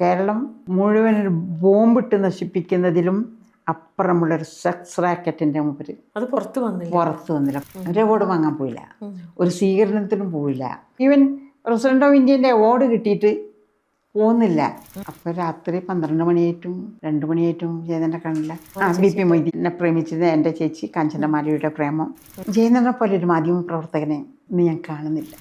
കേരളം മുഴുവൻ ഒരു ബോംബിട്ട് നശിപ്പിക്കുന്നതിലും അപ്പുറമുള്ളൊരു സെക്സ് റാക്കറ്റിന്റെ മുമ്പിൽ അത് പുറത്ത് വന്നില്ല. പുറത്ത് വന്നില്ല. ഒരു അവാർഡ് വാങ്ങാൻ പോയില്ല. ഒരു സ്വീകരണത്തിനും പോയില്ല. ഈവൻ പ്രസിഡന്റ് ഓഫ് ഇന്ത്യന്റെ അവാർഡ് കിട്ടിയിട്ട് പോകുന്നില്ല അപ്പോൾ രാത്രി പന്ത്രണ്ട് മണിയായിട്ടും രണ്ട് മണിയായിട്ടും ജയനന്റെ കണ്ണില്ല ആ ബി പി മൊയ്തീനെ പ്രേമിച്ചത് എന്റെ ചേച്ചി കാഞ്ചനമാലയുടെ പ്രേമം. ജയനനെ പോലെ ഒരു മാധ്യമ പ്രവർത്തകനെ ഇന്ന് ഞാൻ കാണുന്നില്ല.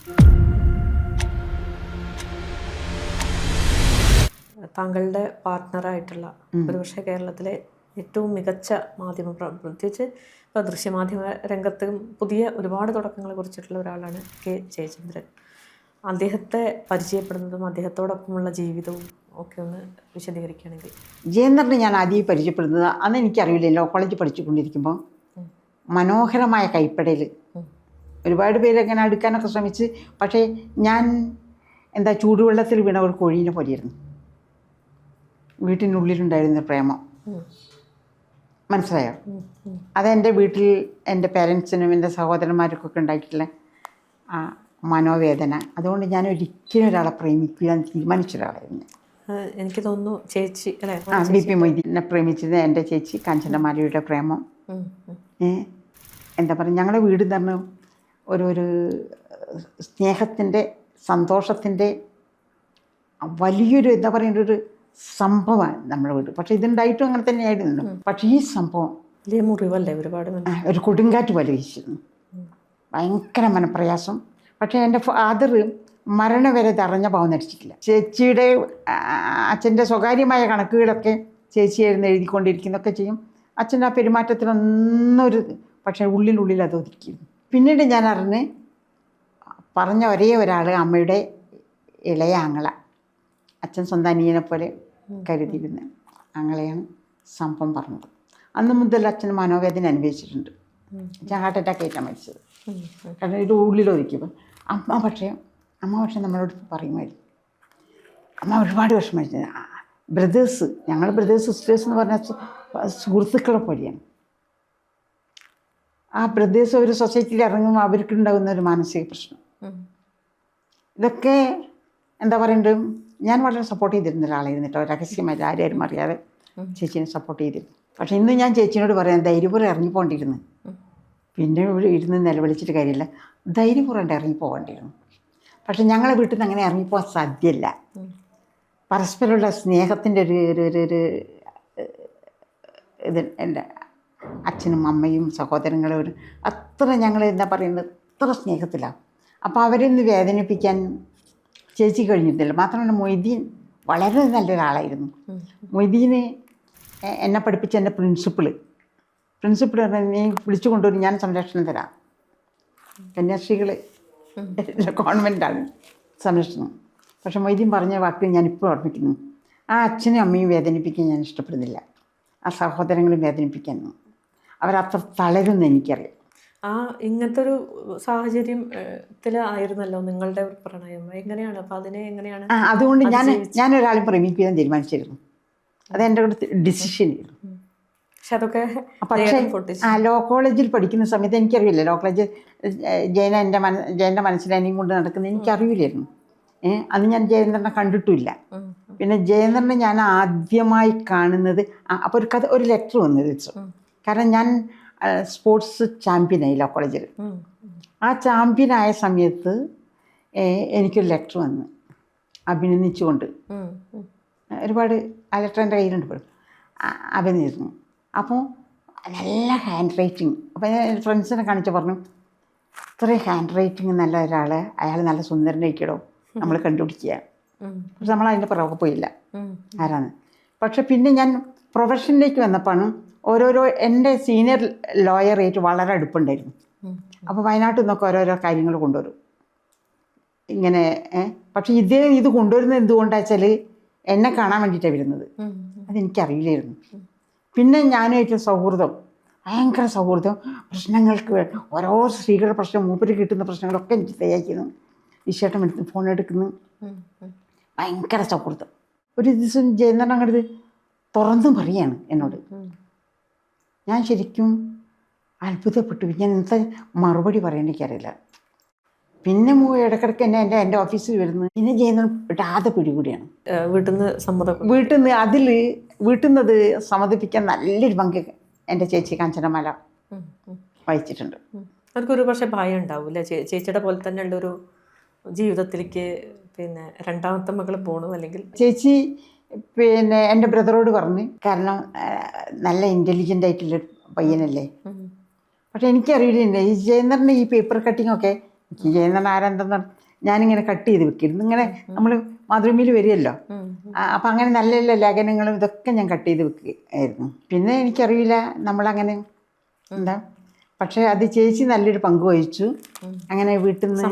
താങ്കളുടെ പാർട്ട്ണറായിട്ടുള്ള ഒരുപക്ഷെ കേരളത്തിലെ ഏറ്റവും മികച്ച മാധ്യമ പ്ര- പ്രത്യേകിച്ച് ഇപ്പോൾ ദൃശ്യമാധ്യമ രംഗത്തും പുതിയ ഒരുപാട് തുടക്കങ്ങളെ കുറിച്ചിട്ടുള്ള ഒരാളാണ് കെ ജയചന്ദ്രൻ. അദ്ദേഹത്തെ പരിചയപ്പെടുന്നതും അദ്ദേഹത്തോടൊപ്പമുള്ള ജീവിതവും ഒക്കെ ഒന്ന് വിശദീകരിക്കുകയാണെങ്കിൽ. ജയേന്ദ്രനെ ഞാൻ ആദ്യം പരിചയപ്പെടുന്നത് അന്ന് എനിക്കറിയില്ല ലോ കോളേജ് പഠിച്ചുകൊണ്ടിരിക്കുമ്പോൾ മനോഹരമായ കൈപ്പടയിൽ ഒരുപാട് പേര് അങ്ങനെ അടുക്കാനൊക്കെ ശ്രമിച്ച് പക്ഷേ ഞാൻ എന്താ ചൂടുവെള്ളത്തിൽ വീണ ഒരു കോഴീനെ പോലെയായിരുന്നു. വീട്ടിനുള്ളിലുണ്ടായിരുന്ന പ്രേമം. മനസ്സിലായോ. അതെന്റെ വീട്ടിൽ എന്റെ പേരൻസിനും എന്റെ സഹോദരന്മാർക്കൊക്കെ ഉണ്ടായിട്ടുള്ള ആ മനോവേദന. അതുകൊണ്ട് ഞാൻ ഒരിക്കലും ഒരാളെ പ്രേമിക്കാൻ തീരുമാനിച്ച ഒരാളായിരുന്നു എനിക്ക് തോന്നുന്നു ചേച്ചി ആ ബി പി മൊയ്തീനെ പ്രേമിച്ചത് എന്റെ ചേച്ചി കാഞ്ചനമാലയുടെ പ്രേമം. എന്താ പറയുക ഞങ്ങളുടെ വീട് തന്നെ ഒരു ഒരു സ്നേഹത്തിന്റെ സന്തോഷത്തിന്റെ വലിയൊരു എന്താ പറയുക ഒരു സംഭവമാണ് നമ്മുടെ വീട് പക്ഷെ ഇതുണ്ടായിട്ടും അങ്ങനെ തന്നെയായിരുന്നു പക്ഷെ ഈ സംഭവം വലിയ മുറിവല്ലേ ഒരുപാട് ഒരു കൊടുങ്കാറ്റ് പോലെ ഭയങ്കര മനപ്രയാസം. പക്ഷേ എന്റെ ഫാദർ മരണം വരെ തറഞ്ഞ പാവം നടിച്ചിട്ടില്ല. ചേച്ചിയുടെ അച്ഛന്റെ സ്വകാര്യമായ കണക്കുകളൊക്കെ ചേച്ചിയായിരുന്നു എഴുതിക്കൊണ്ടിരിക്കുന്നൊക്കെ ചെയ്യും. അച്ഛൻ ആ പെരുമാറ്റത്തിനൊന്നൊരു പക്ഷെ പക്ഷേ ഉള്ളിനുള്ളിൽ അത് ഒതുക്കിയിരുന്നു. പിന്നീട് ഞാൻ അറിഞ്ഞ് പറഞ്ഞ ഒരേ ഒരാൾ അമ്മയുടെ ഇളയ ആങ്ങള. അച്ഛൻ സ്വന്തം അനിയനെ പോലെ കരുതിയിരുന്ന. അങ്ങനെയാണ് സംഭവം പറഞ്ഞത്. അന്ന് മുതൽ അച്ഛൻ മനോവേദന അനുഭവിച്ചിട്ടുണ്ട്. അച്ഛൻ ഹാർട്ട് അറ്റാക്ക് ആയിട്ടാണ് മരിച്ചത്. കാരണം ഇത് ഉള്ളിലൊരിക്കും അമ്മ പക്ഷേ അമ്മ പക്ഷേ നമ്മളോട് പറയുമായിരുന്നു. അമ്മ ഒരുപാട് വിഷമിച്ചു ബ്രദേഴ്സ് ഞങ്ങൾ ബ്രദേഴ്സ് സിസ്റ്റേഴ്സ് എന്ന് പറഞ്ഞാൽ സുഹൃത്തുക്കളെ പോലെയാണ്. ആ ബ്രദേഴ്സ് ഒരു സൊസൈറ്റിയിൽ ഇറങ്ങുമ്പോൾ അവർക്കുണ്ടാകുന്ന ഒരു മാനസിക പ്രശ്നം. ഇതൊക്കെ എന്താ പറയുന്നത് ഞാൻ വളരെ സപ്പോർട്ട് ചെയ്തിരുന്ന ഒരാളായിരുന്നു കേട്ടോ. രഹസ്യമായിട്ട് ആരും ആരും അറിയാതെ ചേച്ചീനെ സപ്പോർട്ട് ചെയ്തിരുന്നു. പക്ഷേ ഇന്ന് ഞാൻ ചേച്ചീനോട് പറയാം ധൈര്യപൂർവം ഇറങ്ങിപ്പോണ്ടിരുന്നു. പിന്നെ ഇവിടെ ഇരുന്ന് നിലവിളിച്ചിട്ട് കാര്യമില്ല. ധൈര്യപൂർവം ഇറങ്ങി പോകേണ്ടിയിരുന്നു പക്ഷെ ഞങ്ങളെ വീട്ടിൽ നിന്ന് അങ്ങനെ ഇറങ്ങിപ്പോകാൻ സാധ്യമല്ല. പരസ്പരമുള്ള സ്നേഹത്തിന്റെ ഒരു ഒരു ഒരു ഒരു ഇത് എന്റെ അച്ഛനും അമ്മയും സഹോദരങ്ങളും അത്ര ഞങ്ങൾ എന്താ പറയുന്നത് അത്ര സ്നേഹത്തിലാണ് അപ്പോൾ അവരൊന്ന് വേദനിപ്പിക്കാൻ ചേച്ചി കഴിഞ്ഞിട്ടില്ല മാത്രമല്ല മൊയ്തീൻ വളരെ നല്ലൊരാളായിരുന്നു. മൊയ്തീന് എന്നെ പഠിപ്പിച്ച എന്റെ പ്രിൻസിപ്പിൾ. പ്രിൻസിപ്പിൾ പറഞ്ഞാൽ നീ വിളിച്ചു കൊണ്ടുവരും ഞാൻ സംരക്ഷണം തരാം. കന്യാസ്ത്രീകൾ കോൺവെന്റാണ് സംരക്ഷണം. പക്ഷെ മൊയ്തീൻ പറഞ്ഞ വാക്ക് ഞാനിപ്പോൾ ഓർമ്മിക്കുന്നു. ആ അച്ഛനും അമ്മയും വേദനിപ്പിക്കാൻ ഞാൻ ഇഷ്ടപ്പെടുന്നില്ല. ആ സഹോദരങ്ങളും വേദനിപ്പിക്കാൻ. അവരത്ര തളരുമെന്ന് എനിക്കറിയാം. ആ ഇങ്ങനത്തെ ഒരു സാഹചര്യം ആയിരുന്നല്ലോ നിങ്ങളുടെ പ്രണയം. എങ്ങനെയാണ്? അപ്പൊ അതിനെ എങ്ങനെയാണ് അതുകൊണ്ട് ഞാൻ ഞാൻ ഒരാളെ പ്രേമിക്കാൻ തീരുമാനിച്ചിരുന്നു. അത് എന്റെ കൂടെ ഒരു ഡിസിഷനായിരുന്നു പക്ഷെ അതൊക്കെ പക്ഷേ ആ ലോ കോളേജിൽ പഠിക്കുന്ന സമയത്ത് എനിക്കറിയില്ല. ലോ കോളേജ് ജയന എന്റെ മന ജയന്റെ മനസ്സിലാനെയും കൊണ്ട് നടക്കുന്നത് എനിക്കറിയില്ലായിരുന്നു. ഏഹ് അന്ന് ഞാൻ ജയേന്ദ്രനെ കണ്ടിട്ടില്ല. പിന്നെ ജയേന്ദ്രനെ ഞാൻ ആദ്യമായി കാണുന്നത് അപ്പോൾ ഒരു കഥ ഒരു ലെറ്റർ വന്നു വെച്ചു. കാരണം ഞാൻ സ്പോർട്സ് ചാമ്പ്യനായി ലോ കോളേജിൽ ആ ചാമ്പ്യനായ സമയത്ത് എനിക്കൊരു ലെറ്റർ വന്ന്. അഭിനന്ദിച്ചുകൊണ്ട്. ഒരുപാട് ആ ലെറ്റർ എന്റെ കയ്യിലുണ്ട് ഇപ്പോൾ ആ- അപ്പോൾ നല്ല ഹാൻഡ് റൈറ്റിംഗ് അപ്പോൾ ഞാൻ എന്റെ ഫ്രണ്ട്സിനെ കാണിച്ച് പറഞ്ഞു ഇത്രയും ഹാൻഡ് റൈറ്റിംഗ് നല്ല ഒരാൾ അയാൾ നല്ല സുന്ദരനായിക്കടോ. നമ്മൾ കണ്ടുപിടിക്കുക. പക്ഷെ നമ്മൾ അതിന്റെ പുറകെ പോയില്ല. ആരാണ് പക്ഷെ പിന്നെ ഞാൻ പ്രൊഫഷനിലേക്ക് വന്നപ്പോഴാണ് ഓരോരോ എന്റെ സീനിയർ ലോയറായിട്ട് വളരെ അടുപ്പുണ്ടായിരുന്നു. അപ്പോൾ വയനാട്ടിൽ നിന്നൊക്കെ ഓരോരോ കാര്യങ്ങൾ കൊണ്ടുവരും. ഇങ്ങനെ പക്ഷേ ഇതേ ഇത് കൊണ്ടുവരുന്നത് എന്തുകൊണ്ടാണ് വെച്ചാൽ എന്നെ കാണാൻ വേണ്ടിയിട്ടാണ് വരുന്നത്. അതെനിക്കറിയില്ലായിരുന്നു. പിന്നെ ഞാനായിട്ട് സൗഹൃദം ഭയങ്കര സൗഹൃദം പ്രശ്നങ്ങൾക്ക് ഓരോ സ്ത്രീകളുടെ പ്രശ്നം മൂപ്പര് കിട്ടുന്ന പ്രശ്നങ്ങളൊക്കെ എനിക്ക് തയ്യാക്കുന്നു ഈശേട്ടൻ എടുത്ത് ഫോൺ എടുക്കുന്നു. ഭയങ്കര സൗഹൃദം. ഒരു ദിവസം ജയന്തൻ അങ്ങോട്ട് തുറന്നും പറയാണ് എന്നോട്. ഞാൻ ശരിക്കും അത്ഭുതപ്പെട്ടു. ഞാൻ ഇന്നത്തെ മറുപടി പറയാൻ എനിക്കറിയില്ല. പിന്നെ ഇടക്കിടക്ക് എന്നെ എന്റെ എന്റെ ഓഫീസിൽ വരുന്നു പിന്നെ ചെയ്യുന്ന വിടാതെ പിടികൂടിയാണ്. വീട്ടിൽ നിന്ന് സമ്മതം വീട്ടിൽ നിന്ന് അതിൽ വീട്ടിൽ നിന്ന് അത് സമ്മതിപ്പിക്കാൻ നല്ലൊരു പങ്ക് എന്റെ ചേച്ചി കാഞ്ചനമല വഹിച്ചിട്ടുണ്ട്. അവർക്കൊരു പക്ഷേ ഭയം ഉണ്ടാവില്ല ചേച്ചിയുടെ പോലെ തന്നെ ഉള്ളൊരു ജീവിതത്തിലേക്ക് പിന്നെ രണ്ടാമത്തെ മകൾ പോണു അല്ലെങ്കിൽ ചേച്ചി പിന്നെ എന്റെ ബ്രദറോട് പറഞ്ഞ് കാരണം നല്ല ഇന്റലിജന്റ് ആയിട്ടുള്ള പയ്യനല്ലേ? പക്ഷെ എനിക്കറിയില്ല ഈ ജയേന്ദ്രന്റെ ഈ പേപ്പർ കട്ടിംഗ് ഒക്കെ എനിക്ക് ജയേന്ദ്രൻ ആരെന്തെന്ന് ഞാനിങ്ങനെ കട്ട് ചെയ്ത് വെക്കിയിരുന്നു. ഇങ്ങനെ നമ്മൾ മാതൃഭൂമിയിൽ വരികയല്ലോ. ഉം, അപ്പം അങ്ങനെ നല്ല നല്ല ലേഖനങ്ങളും ഇതൊക്കെ ഞാൻ കട്ട് ചെയ്ത് വെക്കുകയായിരുന്നു. പിന്നെ എനിക്കറിയില്ല നമ്മളങ്ങനെ എന്താ? പക്ഷേ അത് ചേച്ചി നല്ലൊരു പങ്ക് വഹിച്ചു. അങ്ങനെ വീട്ടിൽ നിന്ന്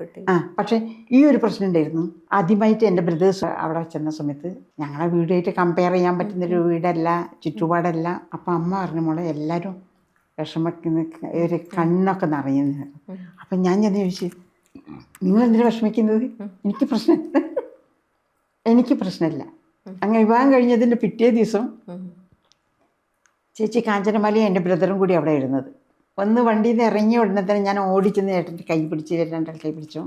കിട്ടി. ആ പക്ഷേ ഈ ഒരു പ്രശ്നം ഉണ്ടായിരുന്നു. ആദ്യമായിട്ട് എന്റെ ബ്രദേഴ്സ് അവിടെ ചെന്ന സമയത്ത് ഞങ്ങളെ വീടായിട്ട് കമ്പയർ ചെയ്യാൻ പറ്റുന്നൊരു വീടല്ല ചുറ്റുപാടല്ല. അപ്പം അമ്മ പറഞ്ഞ മോളെ എല്ലാവരും വിഷമിക്കുന്ന ഒരു കണ്ണൊക്കെ നിറയുന്നു അപ്പം ഞാൻ ചെന്ന് ചോദിച്ചു നിങ്ങൾ എന്തിനാ വിഷമിക്കുന്നത്? എനിക്ക് പ്രശ്നം എനിക്ക് പ്രശ്നമില്ല. അങ്ങനെ വിവാഹം കഴിഞ്ഞതിന്റെ പിറ്റേ ദിവസം ചേച്ചി കാഞ്ചനമാലയും എന്റെ ബ്രദറും കൂടി അവിടെ ഇരുന്നത്. ഒന്ന് വണ്ടിയിൽ നിന്ന് ഇറങ്ങിയ ഉടനെ തന്നെ ഞാൻ ഓടിച്ചെന്ന് ഏട്ടന്റെ കൈ പിടിച്ച് ഏട്ടന്റെ കൈ പിടിച്ചു.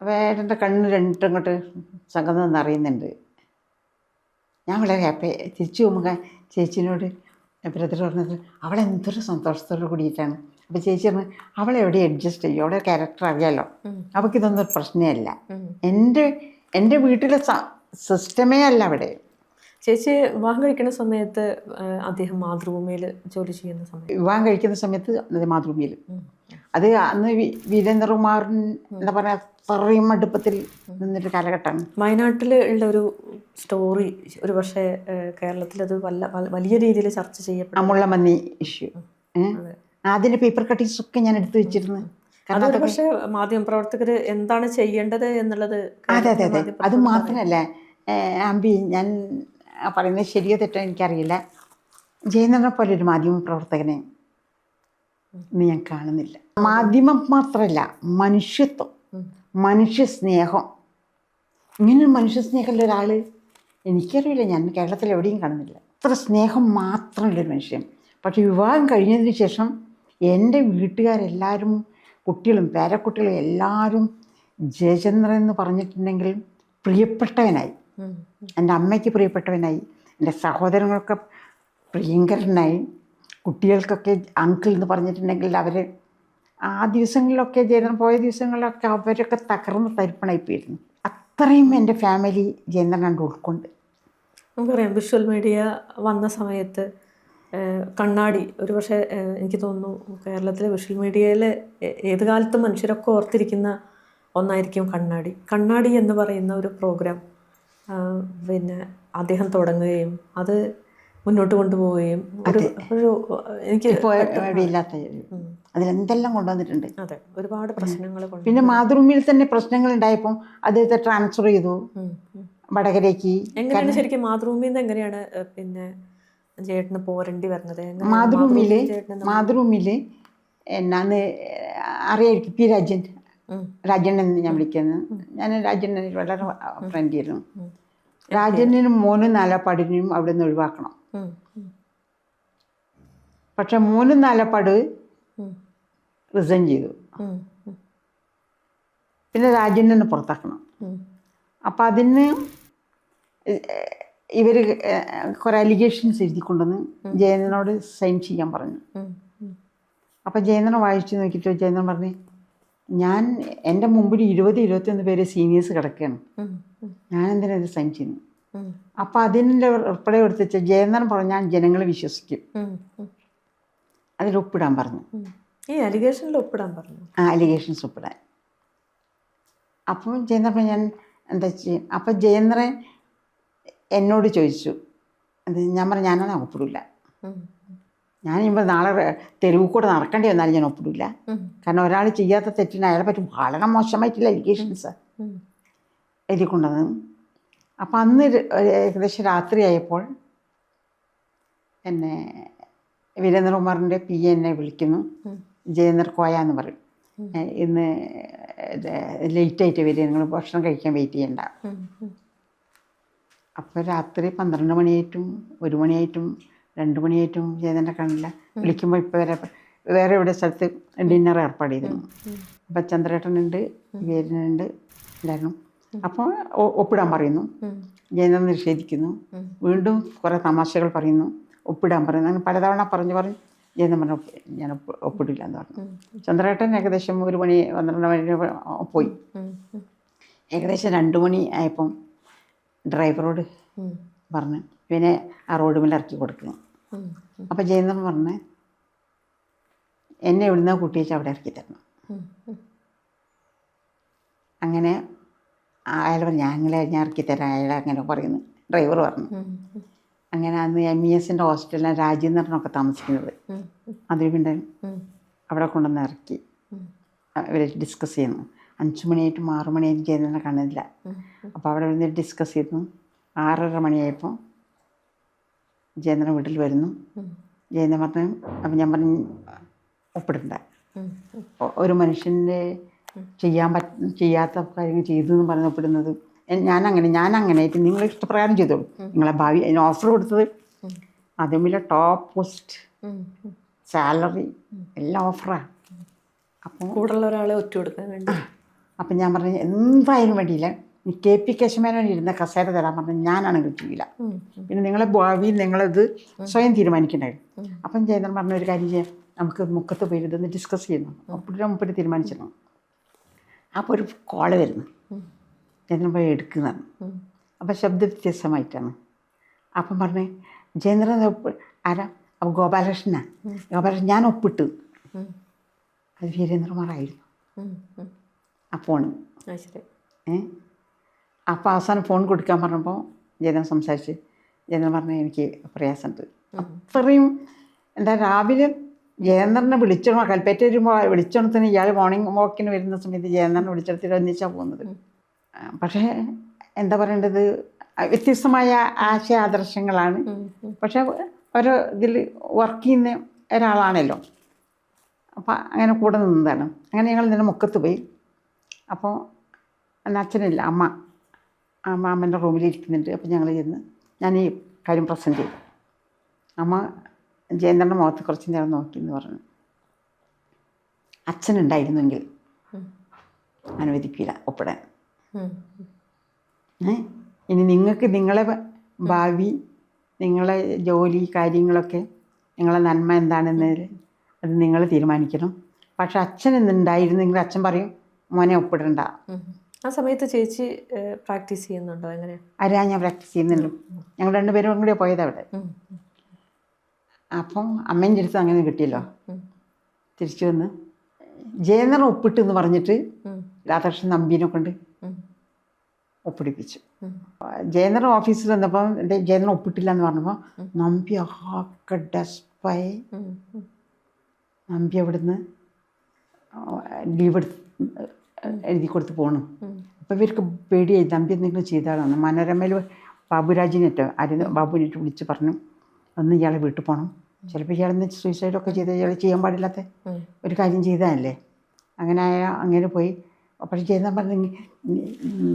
അപ്പോൾ ഏട്ടന്റെ കണ്ണ് രണ്ടും ഇങ്ങോട്ട് സംഗതം നിറയുന്നുണ്ട്. ഞാൻ വളരെ ഹാപ്പി. തിരിച്ചു പോകുമ്പോൾ ചേച്ചിനോട് ബ്രദർ പറഞ്ഞത് അവളെന്തൊരു സന്തോഷത്തോട് കൂടിയിട്ടാണ്. അപ്പോൾ ചേച്ചി പറഞ്ഞു അവളെ എവിടെ അഡ്ജസ്റ്റ് ചെയ്യും? അവളെ ക്യാരക്ടർ അറിയാലോ? ഉം. അവൾക്കിതൊന്നും പ്രശ്നമല്ല എന്റെ എന്റെ വീട്ടിലെ സിസ്റ്റമേ അല്ല അവിടെ. ചേച്ചി വിവാഹം കഴിക്കുന്ന സമയത്ത് അദ്ദേഹം മാതൃഭൂമിയിൽ ജോലി ചെയ്യുന്ന സമയത്ത്? വിവാഹം കഴിക്കുന്ന സമയത്ത് മാതൃഭൂമിയിൽ. അത് അന്ന് വീരേന്ദ്രകുമാറിൻ എന്താ പറയുക അത്രയും അടുപ്പത്തിൽ നിന്നൊരു കാലഘട്ടമാണ്. വയനാട്ടിൽ ഉള്ള ഒരു സ്റ്റോറി ഒരു പക്ഷേ കേരളത്തിൽ അത് വല്ല വലിയ രീതിയിൽ ചർച്ച ചെയ്യപ്പെടും അമുള്ള മന്നി ഇഷ്യൂ അതെ. അതിന്റെ പേപ്പർ കട്ടിങ്സ് ഒക്കെ ഞാൻ എടുത്തു വെച്ചിരുന്നു. കാരണം മാധ്യമ പ്രവർത്തകർ എന്താണ് ചെയ്യേണ്ടത് എന്നുള്ളത് അതെ അതെ അതെ. അത് മാത്രമല്ല ആംബി ഞാൻ പറയുന്നത് ശരിയോ തെറ്റോ എനിക്കറിയില്ല ജയനന്ദനെ പോലെ ഒരു മാധ്യമ പ്രവർത്തകനെ ഇന്ന് ഞാൻ കാണുന്നില്ല മാധ്യമം മാത്രമല്ല മനുഷ്യത്വം. മനുഷ്യ സ്നേഹം ഇങ്ങനൊരു മനുഷ്യ സ്നേഹമുള്ള ഒരാൾ എനിക്കറിയില്ല ഞാൻ കേരളത്തിൽ എവിടെയും കാണുന്നില്ല അത്ര സ്നേഹം മാത്രമുള്ളൊരു മനുഷ്യൻ പക്ഷേ വിവാഹം കഴിഞ്ഞതിന് ശേഷം എന്റെ വീട്ടുകാരെല്ലാവരും കുട്ടികളും പേരക്കുട്ടികളും എല്ലാവരും ജയചന്ദ്രൻ എന്ന് പറഞ്ഞിട്ടുണ്ടെങ്കിൽ പ്രിയപ്പെട്ടവനായി. എന്റെ അമ്മയ്ക്ക് പ്രിയപ്പെട്ടവനായി എന്റെ സഹോദരങ്ങൾക്ക് പ്രിയങ്കരനായി കുട്ടികൾക്കൊക്കെ അങ്കിൾ എന്ന് പറഞ്ഞിട്ടുണ്ടെങ്കിൽ അവർ ആ ദിവസങ്ങളിലൊക്കെ ജയന്ദ്രൻ പോയ ദിവസങ്ങളിലൊക്കെ അവരൊക്കെ തകർന്ന് തരിപ്പണായി പോയിരുന്നു അത്രയും എന്റെ ഫാമിലി ജയന്ദ്രൻ കണ്ട് ഉൾക്കൊണ്ട്. നമുക്കറിയാം വിഷ്വൽ മീഡിയ വന്ന സമയത്ത് കണ്ണാടി ഒരു പക്ഷേ എനിക്ക് തോന്നുന്നു കേരളത്തിലെ വിഷ്വൽ മീഡിയയിൽ ഏത് കാലത്തും മനുഷ്യരൊക്കെ ഓർത്തിരിക്കുന്ന ഒന്നായിരിക്കും കണ്ണാടി. കണ്ണാടി എന്ന് പറയുന്ന ഒരു പ്രോഗ്രാം പിന്നെ അദ്ദേഹം തുടങ്ങുകയും അത് മുന്നോട്ട് കൊണ്ടുപോവുകയും ഒരു ഒരു എനിക്ക് ഇല്ലാത്ത അതിലെന്തെല്ലാം കൊണ്ടുവന്നിട്ടുണ്ട്? അതെ ഒരുപാട് പ്രശ്നങ്ങൾ പിന്നെ മാതൃഭൂമിയിൽ തന്നെ പ്രശ്നങ്ങൾ ഉണ്ടായപ്പോൾ അദ്ദേഹത്തെ ട്രാൻസ്ഫർ ചെയ്തു. വടകരയ്ക്ക് എങ്ങനെയാണ് ശരിക്കും മാതൃഭൂമിയിൽ നിന്ന് എങ്ങനെയാണ് പിന്നെ ചേട്ടന് പോരേണ്ടി വരുന്നത്? മാതൃഭൂമിയിൽ മാതൃഭൂമിയിൽ എന്നാന്ന് അറിയായിരിക്കും പി രാജൻ. രാജണ്ണൻ എന്ന് ഞാൻ വിളിക്കുന്നത്. ഞാൻ രാജണ്ണൻ വളരെ ഫ്രണ്ട് ആയിരുന്നു. രാജണ്ണനും മോനും നാലപ്പാടിനും അവിടെ നിന്ന് ഒഴിവാക്കണം പക്ഷെ മോനും നാലപ്പാട് റിസൈൻ ചെയ്തു. പിന്നെ രാജണ്ണനെ പുറത്താക്കണം. അപ്പം അതിന് ഇവർ കുറേ അലിഗേഷൻസ് എഴുതി കൊണ്ടുവന്ന് ജയന്തനോട് സൈൻ ചെയ്യാൻ പറഞ്ഞു. അപ്പം ജയന്തൻ വായിച്ചു നോക്കിയിട്ട് ജയന്തൻ പറഞ്ഞു ഞാൻ എന്റെ മുമ്പിൽ ഇരുപത് ഇരുപത്തിയൊന്ന് പേര് സീനിയേഴ്സ് കിടക്കുകയാണ് ഞാൻ എന്തിനാ ഇത് സൈൻ ചെയ്യുന്നു അപ്പം അതിന്റെ റിപ്ലൈ കൊടുത്ത് വെച്ചാൽ പറഞ്ഞു ഞാൻ ജനങ്ങൾ വിശ്വസിക്കും. അതിൽ ഒപ്പിടാൻ പറഞ്ഞു. ഈ അലിഗേഷനിൽ ഒപ്പിടാൻ പറഞ്ഞു. ആ അലിഗേഷൻസ് ഒപ്പിടാൻ. അപ്പം ജയേന്ദ്രൻ പറഞ്ഞു ഞാൻ എന്താ ചെയ്യും അപ്പം ജയന്ദ്രൻ എന്നോട് ചോദിച്ചു. അത് ഞാൻ പറഞ്ഞു ഞാനാണ് ഒപ്പിടില്ല ഇപ്പോൾ നാളെ തെരുവ് കൂടെ നടക്കേണ്ടി വന്നാലും ഞാൻ ഒപ്പിടില്ല കാരണം ഒരാൾ ചെയ്യാത്ത തെറ്റിന് അയാളെ പറ്റി വളരെ മോശമായിട്ടുള്ള എഡ്യൂക്കേഷൻസ് എഴുതിക്കൊണ്ടത്. അപ്പം അന്ന് ഏകദേശം രാത്രിയായപ്പോൾ എന്നെ വീരേന്ദ്രകുമാറിന്റെ പി എന്നെ വിളിക്കുന്നു. ജയേന്ദ്ര കോയ എന്ന് പറയും. ഇന്ന് ലേറ്റായിട്ട് വരിക. നിങ്ങൾ ഭക്ഷണം കഴിക്കാൻ വെയിറ്റ് ചെയ്യണ്ട. അപ്പോൾ രാത്രി പന്ത്രണ്ട് മണിയായിട്ടും ഒരു മണിയായിട്ടും രണ്ട് മണിയായിട്ടും ചേതന്റെ കണ്ണില്ല വിളിക്കുമ്പോൾ ഇപ്പോൾ വരെ വേറെ ഇവിടെ സ്ഥലത്ത് ഡിന്നർ ഏർപ്പാട് ചെയ്തിരുന്നു. അപ്പം ചന്ദ്രേട്ടനുണ്ട് വീരനുണ്ട് എല്ലാവരും. അപ്പോൾ ഒപ്പിടാൻ പറയുന്നു. ജയന നിഷേധിക്കുന്നു. വീണ്ടും കുറേ തമാശകൾ പറയുന്നു. ഒപ്പിടാൻ പറയുന്നു. അങ്ങനെ പലതവണ പറഞ്ഞു പറഞ്ഞ് ജയന പറഞ്ഞു ഞാൻ ഒപ്പ് ഒപ്പിടില്ല എന്ന് പറഞ്ഞു ചന്ദ്രേട്ടൻ ഏകദേശം ഒരു മണി പന്ത്രണ്ട് മണി പോയി. ഏകദേശം രണ്ട് മണി ആയപ്പം ഡ്രൈവറോട് പറഞ്ഞ് ഇവനെ ആ റോഡ് മേലെ ഇറക്കി കൊടുക്കുക അപ്പോൾ ജയന്ദ്രൻ പറഞ്ഞ് എന്നെ ഇവിടുന്ന് കൂട്ടിയേച്ച് അവിടെ ഇറക്കി തരണം. അങ്ങനെ അയാൾ പറഞ്ഞു ഞങ്ങളെ ഞാൻ ഇറക്കി തരാം. അയാൾ അങ്ങനെ പറയുന്നു. ഡ്രൈവർ പറഞ്ഞു. അങ്ങനെ അന്ന് എം ഇ എസിന്റെ ഹോസ്റ്റലിലാണ് രാജേന്ദ്രനൊക്കെ താമസിക്കുന്നത്. അതിലുണ്ട് അവിടെ കൊണ്ടുവന്ന് ഇറക്കി. ഇവർ ഡിസ്കസ് ചെയ്യുന്നു. അഞ്ച് മണിയായിട്ടും ആറു മണിയായിട്ടും ജയന്ദ്രനെ കാണുന്നില്ല. അപ്പോൾ അവിടെ ഇരുന്ന് ഡിസ്കസ് ചെയ്യുന്നു ആറര മണിയായപ്പോൾ ജയന്ദ്രൻ വീട്ടിൽ വരുന്നു. ജയന്ദ്രൻ പറഞ്ഞു അപ്പം ഞാൻ പറഞ്ഞു ഒപ്പിടണ്ട. ഒരു മനുഷ്യന്റെ ചെയ്യാൻ പറ്റ ചെയ്യാത്ത കാര്യങ്ങൾ ചെയ്തു എന്ന് പറഞ്ഞ് ഒപ്പിടുന്നത്. ഞാൻ അങ്ങനെ ഞാൻ അങ്ങനെ ആയിട്ട് നിങ്ങൾ ഇഷ്ടപ്രകാരം ചെയ്തോളൂ. നിങ്ങളെ ഭാവി അതിന് ഓഫർ കൊടുത്തത്. അതുമില്ല ടോപ്പ് പോസ്റ്റ് സാലറി എല്ലാം ഓഫറാണ് അപ്പോൾ കൂടുള്ള ഒരാളെ ഒറ്റ കൊടുക്കാൻ വേണ്ടി. അപ്പം ഞാൻ പറഞ്ഞു എന്തായാലും വേണ്ടിയില്ല. കെ പി കേശമേനോൻ ഇരുന്ന കസേര തരാൻ പറഞ്ഞു ഞാനാണ് കിട്ടിയില്ല പിന്നെ നിങ്ങളെ ഭാവിയിൽ നിങ്ങളത് സ്വയം തീരുമാനിക്കണ്ടായിരുന്നു. അപ്പം ജയന്ദ്രൻ പറഞ്ഞ ഒരു കാര്യം ചെയ്യാം. നമുക്ക് മുക്കത്ത് പോയി ഇതൊന്ന് ഡിസ്കസ് ചെയ്യുന്നു. അപ്പോൾ മുപ്പിട്ട് തീരുമാനിച്ചിരുന്നു. അപ്പോൾ ഒരു കോൾ വരുന്നു. ജയന്ദ്രൻ പോയി എടുക്കുന്നതാണ് അപ്പം ശബ്ദ വ്യത്യസ്തമായിട്ടാണ്. അപ്പം പറഞ്ഞ് ജയന്ദ്രൻ ആരാ? അപ്പോൾ ഗോപാലകൃഷ്ണനാ. ഗോപാലകൃഷ്ണൻ ഞാൻ ഒപ്പിട്ട്. അത് വീരേന്ദ്രമാറായിരുന്നു അപ്പോണ് ശരി. ഏ? അപ്പോൾ അവസാനം ഫോൺ കൊടുക്കാൻ പറഞ്ഞപ്പോൾ ജനം സംസാരിച്ച് ജനം പറഞ്ഞ എനിക്ക് പ്രയാസമുണ്ട് അത്രയും എന്താ രാവിലെ ജയന്ദ്രനെ വിളിച്ചോണം കൽപ്പറ്റ വരുമ്പോൾ വിളിച്ചോണത്തിന് ഇയാൾ മോർണിംഗ് വാക്കിന് വരുന്ന സമയത്ത് ജയന്ദ്രനെ വിളിച്ചെടുത്തിട്ട് ഒന്നിച്ചാണ് പോകുന്നത്. പക്ഷേ എന്താ പറയേണ്ടത്? വ്യത്യസ്തമായ ആശയ ആദർശങ്ങളാണ്. പക്ഷേ ഒരു ഇതിൽ വർക്ക് ചെയ്യുന്ന ഒരാളാണല്ലോ. അപ്പോൾ അങ്ങനെ കൂടെ നിന്നതാണ്. അങ്ങനെ ഞങ്ങൾ നിന്നെ മുക്കത്ത് പോയി. അപ്പോൾ അച്ഛനില്ല അമ്മ. അമ്മ മാമന്റെ റൂമിലിരിക്കുന്നുണ്ട്. അപ്പോൾ ഞങ്ങൾ ചെന്ന് ഞാൻ ഈ കാര്യം പ്രസന്റ് ചെയ്തു. അമ്മ ജയേന്ദ്രന്റെ മുഖത്ത് കുറച്ച് നേരം നോക്കി എന്ന് പറഞ്ഞു. അച്ഛനുണ്ടായിരുന്നെങ്കിൽ അനുവദിക്കില്ല ഒപ്പിടാൻ. ഏ? ഇനി നിങ്ങൾക്ക് നിങ്ങളെ ഭാവി നിങ്ങളെ ജോലി കാര്യങ്ങളൊക്കെ നിങ്ങളെ നന്മ എന്താണെന്ന് അത് നിങ്ങൾ തീരുമാനിക്കണം. പക്ഷെ അച്ഛൻ ഇന്നുണ്ടായിരുന്നെങ്കിൽ അച്ഛൻ പറയും മോനെ ഒപ്പിടണ്ട. ആ സമയത്ത് ചേച്ചി പ്രാക്ടീസ് ചെയ്യുന്നുണ്ടോ? എങ്ങനെ ആരാ ഞാൻ പ്രാക്ടീസ് ചെയ്യുന്നുണ്ട്. ഞങ്ങൾ രണ്ടുപേരും കൂടെ പോയത് അവിടെ. അപ്പം അമ്മേന്റെ അടുത്ത് അങ്ങനെ കിട്ടിയല്ലോ. തിരിച്ചു വന്ന്. ജയന്ദ്രൻ ഒപ്പിട്ട് എന്ന് പറഞ്ഞിട്ട് രാധാകൃഷ്ണൻ നമ്പീനെ കൊണ്ട് ഒപ്പിടിപ്പിച്ചു. ജയന്ദ്രൻ ഓഫീസിൽ വന്നപ്പോൾ എന്റെ ജയന്ദ്രൻ ഒപ്പിട്ടില്ല എന്ന് പറഞ്ഞപ്പോൾ നമ്പി ആക്കെ ഡസ്പായി. നമ്പി അവിടുന്ന് ലീവ് എടുത്ത് എഴുതി കൊടുത്ത് പോകണം അപ്പോൾ ഇവർക്ക് പേടിയായി. തമ്പി എന്തെങ്കിലും ചെയ്താലാണ് മനോരമയിൽ ബാബുരാജിനെറ്റോ ആരും ബാബുവിനെറ്റ് വിളിച്ച് പറഞ്ഞു. ഒന്ന് ഇയാളെ വീട്ടിൽ പോകണം ചിലപ്പോൾ ഇയാളെന്ന് സൂയിസൈഡൊക്കെ ചെയ്ത് ഇയാൾ ചെയ്യാൻ പാടില്ലാത്ത ഒരു കാര്യം ചെയ്തതല്ലേ? അങ്ങനെ ആയാൽ അങ്ങനെ പോയി. അപ്പോൾ ചെയ്താൽ പറഞ്ഞു